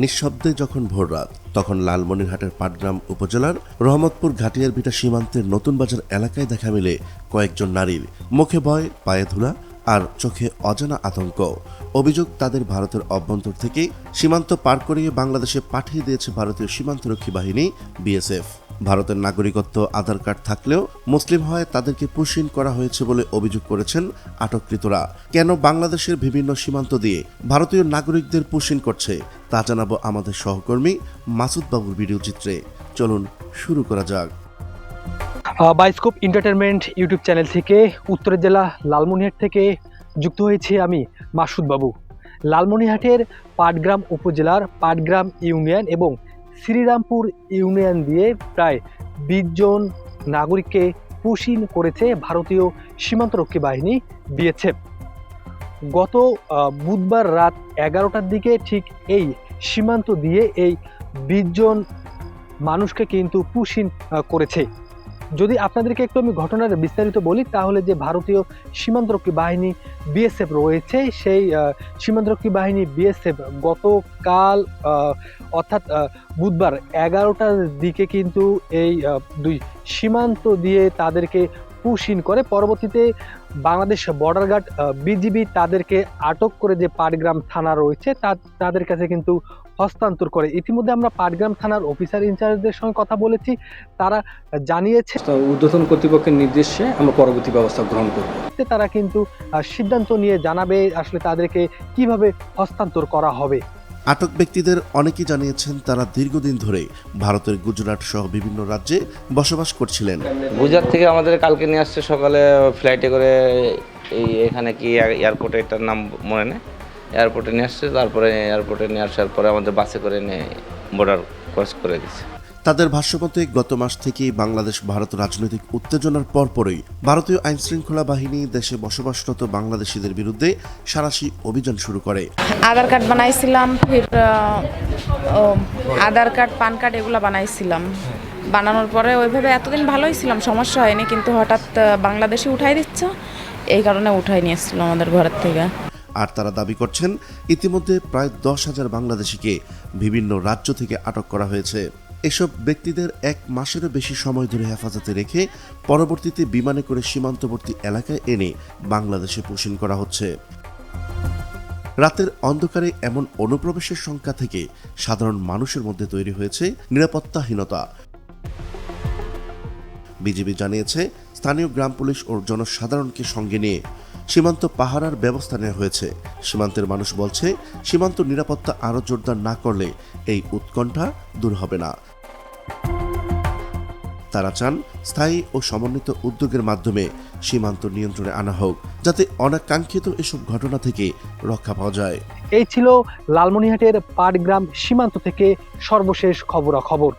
নিঃশব্দে যখন ভোর রাত তখন লালমনিরহাটের পাটগ্রাম উপজেলার রহমতপুর ঘাটিয়ার ভিটা সীমান্তের নতুন বাজার এলাকায় দেখা মিলে কয়েকজন নারীর। মুখে ভয়, পায়ে ধুলা আর চোখে অজানা আতঙ্ক। অভিযোগ তাদের ভারতের অভ্যন্তর থেকে সীমান্ত পার করিয়ে বাংলাদেশে পাঠিয়ে দিয়েছে ভারতীয় সীমান্তরক্ষী বাহিনী, বিএসএফ। ভারতের নাগরিকত্ব, আধার কার্ড থাকলেও মুসলিম হয় তাদেরকে পুষিন করা হয়েছে বলে অভিযোগ করেছেন আটককৃতরা। কেন বাংলাদেশের বিভিন্ন সীমান্ত দিয়ে ভারতীয় নাগরিকদের পুষিন করছে, তা জানাব আমাদের সহকর্মী মাসুদ বাবুর ভিডিও চিত্রে। চলুন, শুরু করা যাক। বাইস্কোপ এন্টারটেনমেন্ট ইউটিউব চ্যানেল থেকে উত্তরের জেলা লালমনিহাট থেকে যুক্ত হয়েছে আমি মাসুদ বাবু লালমনিহাটের পাটগ্রাম উপজেলার পাটগ্রাম ইউনিয়ন এবং শ্রীরামপুর ইউনিয়ন দিয়ে প্রায় বিশ জন নাগরিককে পুষিন করেছে ভারতীয় সীমান্তরক্ষী বাহিনী দিয়েছে গত বুধবার রাত এগারোটার দিকে ঠিক এই সীমান্ত দিয়ে এই বিশজন মানুষকে কিন্তু পুষিন করেছে। যদি আপনাদেরকে একটু আমি ঘটনার বিস্তারিত বলি, তাহলে যে ভারতীয় সীমান্তরক্ষী বাহিনী বিএসএফ রয়েছে, সেই সীমান্তরক্ষী বাহিনী বিএসএফ গতকাল অর্থাৎ বুধবার এগারোটার দিকে কিন্তু এই দুই সীমান্ত দিয়ে তাদেরকে পুশিন করে। পরবর্তীতে বাংলাদেশ বর্ডার গার্ড বিজিবি তাদেরকে আটক করে যে পাটগ্রাম থানা রয়েছে তাদের কাছে কিন্তু হস্তান্তর করে। ইতিমধ্যে আমরা পাটগ্রাম থানার অফিসার ইনচার্জদের সঙ্গে কথা বলেছি। তারা জানিয়েছে ঊর্ধ্বতন কর্তৃপক্ষের নির্দেশে আমরা পরবর্তী ব্যবস্থা গ্রহণ করব। তারা কিন্তু সিদ্ধান্ত নিয়ে জানাবে আসলে তাদেরকে কীভাবে হস্তান্তর করা হবে। আটক ব্যক্তিদের অনেকেই জানিয়েছেন তারা দীর্ঘদিন ধরে ভারতের গুজরাট সহ বিভিন্ন রাজ্যে বসবাস করছিলেন। গুজরাট থেকে আমাদের কালকে নিয়ে আসছে সকালে ফ্লাইটে করে এই এখানে কি এয়ারপোর্টে এটার নাম মনে নেই? এয়ারপোর্টে নিয়ে আসছে তারপরে এয়ারপোর্টে নিয়ে আসার পরে আমাদের বাসে করে নিয়ে বর্ডার ক্রস করে দিচ্ছে তাদের ভাষ্যমতে গত মাস থেকেই বাংলাদেশ ভারত রাজনৈতিক উত্তেজনার পরপরই ভারতীয় আইনশৃঙ্খলা বাহিনী দেশে বসবাসরত বাংলাদেশিদের বিরুদ্ধে সারাশি অভিযান শুরু করে। আধার কার্ড বানাইছিলাম ফির আধার কার্ড পান কার্ড এগুলো বানাইছিলাম। বানানোর পরে ওইভাবে এতদিন ভালোই ছিলাম সমস্যা হয়নি কিন্তু হঠাৎ বাংলাদেশে উঠাই দিচ্ছে এই কারণে উঠাই নিয়ে এসেছিল আমাদের ঘরের থেকে। আর তারা দাবি করছেন ইতিমধ্যে প্রায় দশ হাজার বাংলাদেশিকে বিভিন্ন রাজ্য থেকে আটক করা হয়েছে। এসব ব্যক্তিদের এক মাসেরও বেশি সময় ধরে হেফাজতে রেখে পরবর্তীতে বিমানে করে সীমান্তবর্তী এলাকায় এনে বাংলাদেশে পোষণ করা হচ্ছে। রাতের অন্ধকারে এমন অনুপ্রবেশের সংখ্যা থেকে সাধারণ মানুষের মধ্যে তৈরি হয়েছে নিরাপত্তাহীনতা। বিজেপি জানিয়েছে, স্থানীয় গ্রাম পুলিশ ও জনসাধারণকে সঙ্গে নিয়ে সীমান্ত পাহারার ব্যবস্থা নেওয়া হয়েছে। সীমান্তের মানুষ বলছে, সীমান্ত নিরাপত্তা আরও জোরদার না করলে এই উৎকণ্ঠা দূর হবে না। তারা চান স্থায়ী ও সমন্বিত উদ্যোগের মাধ্যমে সীমান্ত নিয়ন্ত্রণে আনা হোক, যাতে অনাকাঙ্ক্ষিত এসব ঘটনা থেকে রক্ষা পাওয়া যায়। এই ছিল লালমনিরহাটের পাটগ্রাম সীমান্ত থেকে সর্বশেষ খবরাখবর।